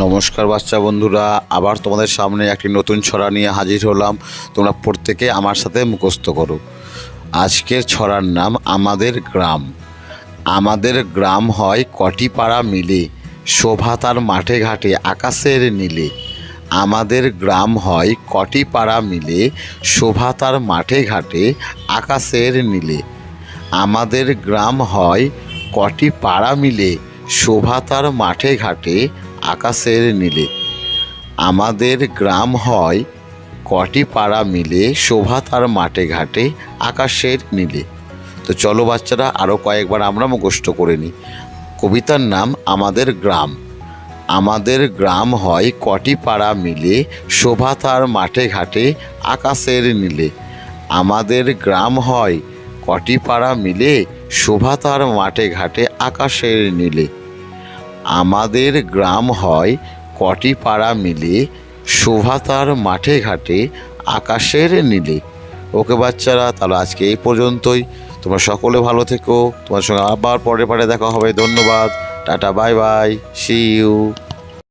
নমস্কার বাচ্চা বন্ধুরা, আবার তোমাদের সামনে একটি নতুন ছড়া নিয়ে হাজির হলাম। তোমরা প্রত্যেকে আমার সাথে মুখস্থ করো। আজকের ছড়ার নাম আমাদের গ্রাম। আমাদের গ্রাম হয় কটি পাড়া মিলে, শোভা তার মাঠে ঘাটে, আকাশের নীলে। আমাদের গ্রাম হয় কটি পাড়া মিলে, শোভা তার মাঠে ঘাটে, আকাশের নীলে। আমাদের গ্রাম হয় কটি পাড়া মিলে, শোভা তার মাঠে ঘাটে আকাশের নীলে। আমাদের গ্রাম হয় কটি পাড়া মিলে, শোভা তার মাঠে ঘাটে, আকাশের নীলে। তো চলো বাচ্চারা আরও কয়েকবার আমরা মুখস্থ করে নিই। কবিতার নাম, আমাদের গ্রাম। আমাদের গ্রাম হয় কটি পাড়া মিলে, শোভা তার মাঠে ঘাটে, আকাশের নীলে। আমাদের গ্রাম হয় কটি পাড়া মিলে, শোভা তার মাঠে ঘাটে, আকাশের নীলে। আমাদের গ্রাম হয় কটি পাড়া মিলে, শোভা তার মাঠে ঘাটে, আকাশের নীলে। ওকে বাচ্চারা, তাহলে আজকে এই পর্যন্তই। তোমরা সকলে ভালো থেকো। তোমার সঙ্গে আবার পরে পরে দেখা হবে। ধন্যবাদ। Tata, bye bye. See you